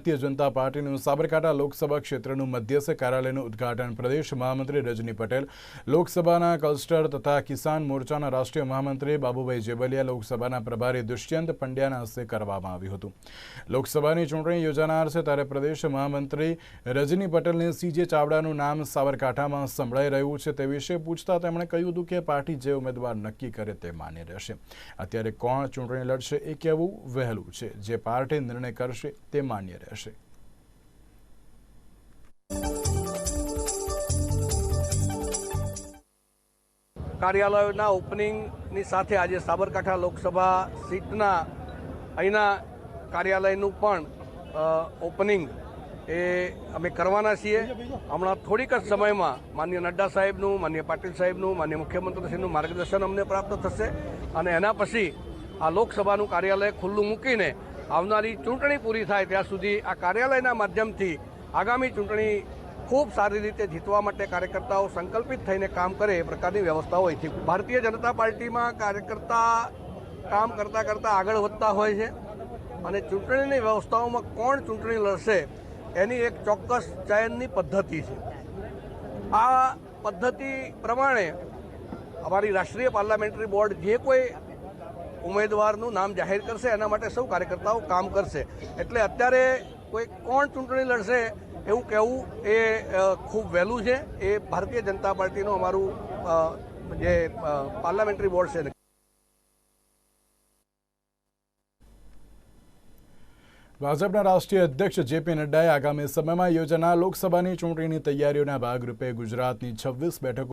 ભારતીય જનતા પાર્ટીનું સાબરકાંઠા લોકસભા ક્ષેત્રનું મધ્યસ્થ કાર્યાલયનું ઉદ્ઘાટન પ્રદેશ મહામંત્રી રજની પટેલ, લોકસભાના કલસ્ટર તથા કિસાન મોરચાના રાષ્ટ્રીય મહામંત્રી બાબુભાઈ જેબલિયા, લોકસભાના પ્રભારી દુષ્યંત પંડ્યાના હસ્તે કરવામાં આવ્યું હતું. લોકસભાની ચૂંટણી યોજાનાર છે ત્યારે પ્રદેશ મહામંત્રી રજની પટેલને સીજે ચાવડાનું નામ સાબરકાંઠામાં સંભળાઈ રહ્યું છે તે વિશે પૂછતા તેમણે કહ્યું હતું કે પાર્ટી જે ઉમેદવાર નક્કી કરે તે માન્ય રહેશે. અત્યારે કોણ ચૂંટણી લડશે એ કહેવું વહેલું છે. જે પાર્ટી નિર્ણય કરશે તે માન્ય રહેશે. કાર્યાલયોના ઓપનિંગની સાથે આજે સાબરકાંઠા લોકસભા સીટના અહીંના કાર્યાલયનું પણ ઓપનિંગ એ અમે કરવાના છીએ. હમણાં થોડીક જ સમયમાં માન્ય નડ્ડા સાહેબનું, માન્ય પાટીલ સાહેબનું, માન્ય મુખ્યમંત્રીશ્રીનું માર્ગદર્શન અમને પ્રાપ્ત થશે. અને એના પછી આ લોકસભાનું કાર્યાલય ખુલ્લું મૂકીને આવનારી ચૂંટણી પૂરી થાય ત્યાં સુધી આ કાર્યાલયના માધ્યમથી આગામી ચૂંટણી ખૂબ સારી રીતે જીતવા માટે કાર્યકર્તાઓ સંકલ્પિત થઈને કામ કરે એ પ્રકારની વ્યવસ્થાઓ અહીંથી ભારતીય જનતા પાર્ટીમાં કાર્યકર્તા કામ કરતાં કરતાં આગળ વધતા હોય છે અને ચૂંટણીની વ્યવસ્થાઓમાં કોણ ચૂંટણી લડશે એની એક ચોક્કસ ચયનની પદ્ધતિ છે. આ પદ્ધતિ પ્રમાણે અમારી રાષ્ટ્રીય પાર્લામેન્ટરી બોર્ડ જે કોઈ ઉમેદવારનું નામ જાહેર કરશે, એના માટે સૌ કાર્યકર્તાઓ કામ કરશે. એટલે અત્યારે કોઈ કોણ ચૂંટણી લડશે એવું કહેવું એ ખૂબ વહેલું છે. એ ભારતીય જનતા પાર્ટીનું અમારું જે પાર્લામેન્ટરી બોર્ડ છે ભાજપના રાષ્ટ્રીય અધ્યક્ષ જેપી નડ્ડાએ આગામી સમયમાં યોજાનાર લોકસભાની ચૂંટણીની તૈયારીઓના ભાગરૂપે ગુજરાતની છવ્વીસ બેઠકો